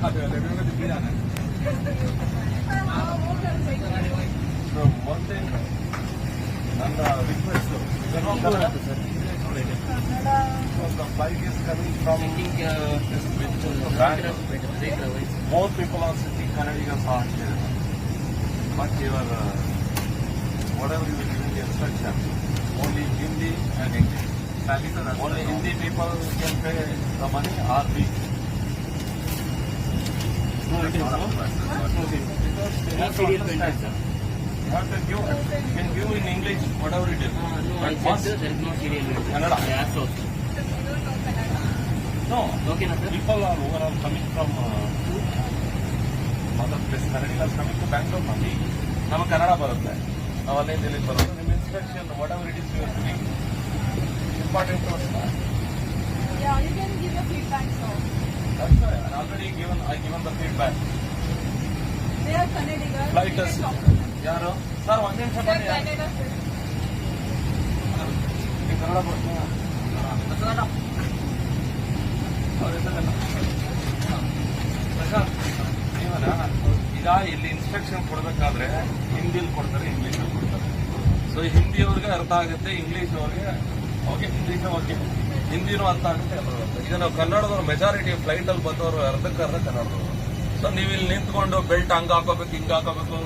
खाते हैं लेकिन कितने जाना है one thing and uh, request Kannada because the flight is coming from this Bangalore. More people are sitting Kannadigas are here, but your uh, whatever you will give instruction, only Hindi and English. Only Hindi people can pay the money or we. ನಮ್ ಕನ್ನಡ ಬರುತ್ತೆ ನಾವು ಅಲ್ಲೇ ಬರುತ್ತೆ ನಿಮ್ instruction whatever it is your important question already given, I given the feedback. they are Kannadigas. Flight you Yaro. Sir, one to them. ಯಾರು? Sir ಒಂದ್ ನಿಮಿಷ ಬನ್ನಿ. ಕನ್ನಡ ನೀವನ? ಈಗ ಇಲ್ಲಿ ಇನ್ಸ್ಟ್ರಕ್ಷನ್ ಕೊಡ್ಬೇಕಾದ್ರೆ ಹಿಂದಿಲಿ ಕೊಡ್ತಾರೆ ಇಂಗ್ಲೀಷಲ್ಲಿ ಕೊಡ್ತಾರೆ. ಸೊ ಹಿಂದಿಯವ್ರಿಗೆ ಅರ್ಥ ಆಗುತ್ತೆ ಇಂಗ್ಲೀಷ್ ಅವ್ರಿಗೆ ಓಕೆ ಇಂಗ್ಲೀಷ್ ಓಕೆ ಹಿಂದಿನೂ ಅಂತ ಆಗುತ್ತೆ ಈಗ ನಾವು ಕನ್ನಡದವ್ರು ಮೆಜಾರಿಟಿ ಫ್ಲೈಟ್ ಅಲ್ಲಿ ಬಂದವರು ಅರ್ಧಕ್ಕೆ ಅರ್ಧ ಕನ್ನಡದವರು. ಸೊ ನೀವು ಇಲ್ಲಿ ನಿಂತ್ಕೊಂಡು ಬೆಲ್ಟ್ ಹಂಗ್ ಹಾಕೋಬೇಕು, ಹಿಂಗ್ ಹಾಕೋಬೇಕು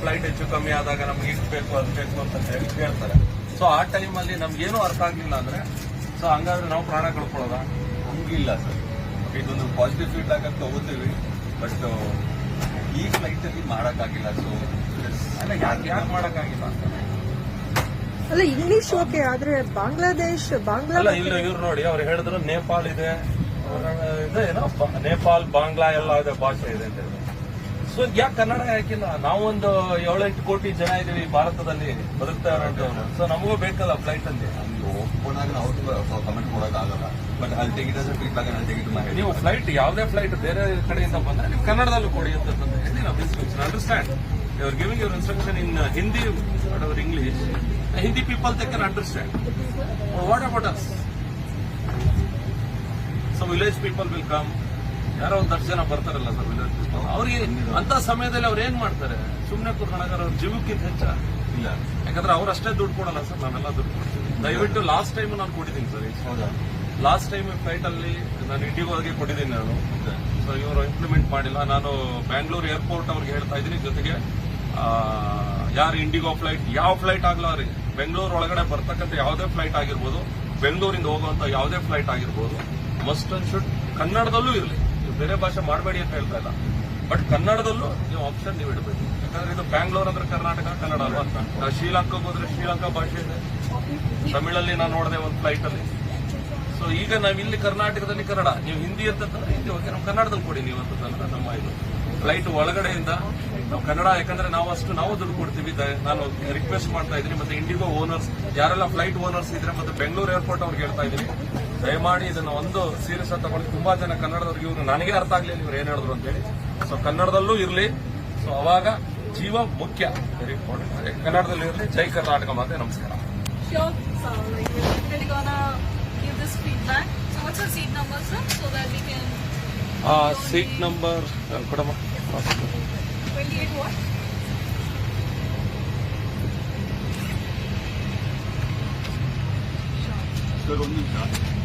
ಫ್ಲೈಟ್ ಹೆಚ್ಚು ಕಮ್ಮಿ ಆದಾಗ ನಮ್ಗೆ ಇಷ್ಟು ಬೇಕು, ಅದು ಬೇಕು ಅಂತ ಹೇಳಿ ಕೇಳ್ತಾರೆ. ಸೊ ಆ ಟೈಮಲ್ಲಿ ನಮ್ಗೇನು ಅರ್ಥ ಆಗಿಲ್ಲ ಅಂದ್ರೆ ಸೊ ಹಂಗಾದ್ರೆ ನಾವು ಪ್ರಾಣ ಕಳ್ಕೊಳ್ಳೋದ? ಹಂಗಿಲ್ಲ ಸರ್. ಇದೊಂದು ಪಾಸಿಟಿವ್ ಫೀಡ್ಬ್ಯಾಕ್ ಅಂತ ತಗೋತೀವಿ. ಬಟ್ ಈ ಫ್ಲೈಟ್ ಅಲ್ಲಿ ಮಾಡಕ್ಕಾಗಿಲ್ಲ. ಸೊ ಅಲ್ಲ, ಯಾಕೆ ಯಾಕೆ ಮಾಡಕ್ಕಾಗಿಲ್ಲ ಅಂತ? ಅಲ್ಲ ಇಂಗ್ಲಿಷ್ ಓಕೆ ಆದ್ರೆ ಬಾಂಗ್ಲಾದೇಶ್ ಬಾಂಗ್ಲಾ ಅಲ್ಲ ಇಲ್ಲ ಇವ್ರು ನೋಡಿ ಅವ್ರು ಹೇಳಿದ್ರು ನೇಪಾಲ್ ಇದೆ. ಅವ್ರ- ಇದೆ ಏನೋ ನೇಪಾಲ್ ಬಾಂಗ್ಲಾ ಎಲ್ಲ ಇದೆ ಭಾಷೆ ಇದೆ ಅಂತ ಹೇಳಿದ್ರು. ಸೊ ಯಾಕೆ ಕನ್ನಡ ಯಾಕಿಲ್ಲ ನಾವೊಂದು ಏಳೆಂಟು ಕೋಟಿ ಜನ ಇದೀವಿ ಭಾರತದಲ್ಲಿ ಬದುಕ್ತಾ ಇರೋಂಥವ್ರು ಸೊ ನಮಗೂ ಬೇಕಲ್ಲ ಫ್ಲೈಟ್ ಅಲ್ಲಿ? ನಾವು ಕಮೆಂಟ್ ಬಟ್ ಅಲ್ಲಿ ತೆಗಿದ ಫೀಡ್ಬ್ಯಾಕ್ ಅಲ್ಲಿ ತೆಗಿದು ಮಾಡಿ. ನೀವು ಫ್ಲೈಟ್ ಯಾವುದೇ ಫ್ಲೈಟ್ ಬೇರೆ ಕಡೆಯಿಂದ ಬಂದ್ರೆ ನೀವು ಕನ್ನಡದಲ್ಲೂ ಕೊಡಿ ಅಂತ ಹೇಳಿ ನಾವು understand your giving your instruction in Hindi English Hindi people they can understand what about us? So village people will come ಯಾರೋ ಒಂದು ದರ್ಶನ ಜನ ಬರ್ತಾರಲ್ಲ ಸರ್ ವಿಲೇಜ್ ಪೀಪಲ್ ಅವ್ರಿಗೆ ಅಂತ ಸಮಯದಲ್ಲಿ ಅವ್ರು ಏನ್ ಮಾಡ್ತಾರೆ? ಸುಮ್ಮನೆ ಕೂತ್ಕೊಂಡಾಗ ಅವ್ರ ಜೀವಕ್ಕಿಂತ ಹೆಚ್ಚ. ಇಲ್ಲ. ಯಾಕಂದ್ರೆ ಅವ್ರು ಅಷ್ಟೇ ದುಡ್ಡು ಕೊಡಲ್ಲ ಸರ್ ನಾವೆಲ್ಲ ದುಡ್ಡು ಕೊಡ್ತೀವಿ. ದಯವಿಟ್ಟು ಲಾಸ್ಟ್ ಟೈಮ್ ನಾನು ಕೊಟ್ಟಿದ್ದೀನಿ ಸರ್ ಹೌದಾ? ಲಾಸ್ಟ್ ಟೈಮ್ ಫ್ಲೈಟ್ ಅಲ್ಲಿ ನಾನು ಇಂಡಿಗೋಗೆ ಕೊಟ್ಟಿದ್ದೀನಿ ನಾನು. ಸೊ ಇವರು ಇಂಪ್ಲಿಮೆಂಟ್ ಮಾಡಿಲ್ಲ. ನಾನು ಬ್ಯಾಂಗ್ಳೂರ್ ಏರ್ಪೋರ್ಟ್ ಅವ್ರಿಗೆ ಹೇಳ್ತಾ ಇದ್ದೀನಿ ಜೊತೆಗೆ ಯಾರು ಇಂಡಿಗೋ ಫ್ಲೈಟ್ ಯಾವ ಫ್ಲೈಟ್ ಆಗ್ಲಾರಿ ಬೆಂಗಳೂರು ಒಳಗಡೆ ಬರ್ತಕ್ಕಂಥ ಯಾವುದೇ ಫ್ಲೈಟ್ ಆಗಿರ್ಬೋದು, ಬೆಂಗಳೂರಿಂದ ಹೋಗುವಂತ ಯಾವುದೇ ಫ್ಲೈಟ್ ಆಗಿರ್ಬೋದು ಮಸ್ಟ್ ಅಂಡ್ ಶುಡ್ ಕನ್ನಡದಲ್ಲೂ ಇರಲಿ. ನೀವು ಬೇರೆ ಭಾಷೆ ಮಾಡಬೇಡಿ ಅಂತ ಹೇಳ್ತಾ ಇಲ್ಲ. ಬಟ್ ಕನ್ನಡದಲ್ಲೂ ನೀವು ಆಪ್ಷನ್ ನೀವು ಇಡಬೇಕು. ಯಾಕಂದ್ರೆ ಇದು ಬ್ಯಾಂಗ್ಳೂರ್ ಅಂದ್ರೆ ಕರ್ನಾಟಕ, ಕನ್ನಡ ಅಲ್ವಾ? ಅಂತ ಶ್ರೀಲಂಕಾಗೆ ಹೋದ್ರೆ ಶ್ರೀಲಂಕಾ ಭಾಷೆ ಇದೆ. ತಮಿಳಲ್ಲಿ ನಾನು ನೋಡಿದೆ ಒಂದು ಫ್ಲೈಟ್ ಅಲ್ಲಿ. ಸೊ ಈಗ ನಾವು ಇಲ್ಲಿ ಕರ್ನಾಟಕದಲ್ಲಿ ಕನ್ನಡ, ನೀವು ಹಿಂದಿ ಅಂತಂದ್ರೆ ಹಿಂದಿ ಓಕೆ ನಮ್ಮ ಕನ್ನಡದಲ್ಲಿ ಕೊಡಿ ನೀವು ಅಂತಂದ್ರೆ ನಮ್ಮ ಇದು. ಫ್ಲೈಟ್ ಒಳಗಡೆಯಿಂದ ನಾವು ಕನ್ನಡ ಯಾಕಂದ್ರೆ ನಾವು ಅಷ್ಟು ನಾವು ದುಡ್ಡು ಕೊಡ್ತೀವಿ. ನಾನು ರಿಕ್ವೆಸ್ಟ್ ಮಾಡ್ತಾ ಇದ್ದೀನಿ. ಮತ್ತೆ ಇಂಡಿಗೋ ಓನರ್ಸ್ ಯಾರೆಲ್ಲ ಫ್ಲೈಟ್ ಓನರ್ಸ್ ಇದ್ರೆ ಮತ್ತೆ ಬೆಂಗಳೂರು ಏರ್ಪೋರ್ಟ್ ಅವ್ರಿಗೆ ಹೇಳ್ತಾ ಇದ್ದೀನಿ. ದಯಮಾಡಿ ಇದನ್ನ ಒಂದು ಸೀರಿಯಸ್ ಅಂತ ತಗೊಂಡು ತುಂಬಾ ಜನ ಕನ್ನಡದವ್ರಿಗೆ ಇವರು ನನಗೆ ಅರ್ಥ ಆಗ್ಲಿಲ್ಲ ಇವ್ರು ಏನ್ ಹೇಳಿದ್ರು ಅಂತೇಳಿ ಸೊ ಕನ್ನಡದಲ್ಲೂ ಇರಲಿ. ಸೊ ಅವಾಗ ಜೀವ ಮುಖ್ಯ. ವೆರಿ ಇಂಪಾರ್ಟೆಂಟ್ ಕನ್ನಡದಲ್ಲಿ ಇರಲಿ. ಜೈ ಕರ್ನಾಟಕ ಮಾತೆ. ನಮಸ್ಕಾರ. ಸೀಟ್ ನಂಬರ್ ಕೊಡಮ್ಮ. 28 what? ಸರ್ ಒಂದು ನಿಮಿಷ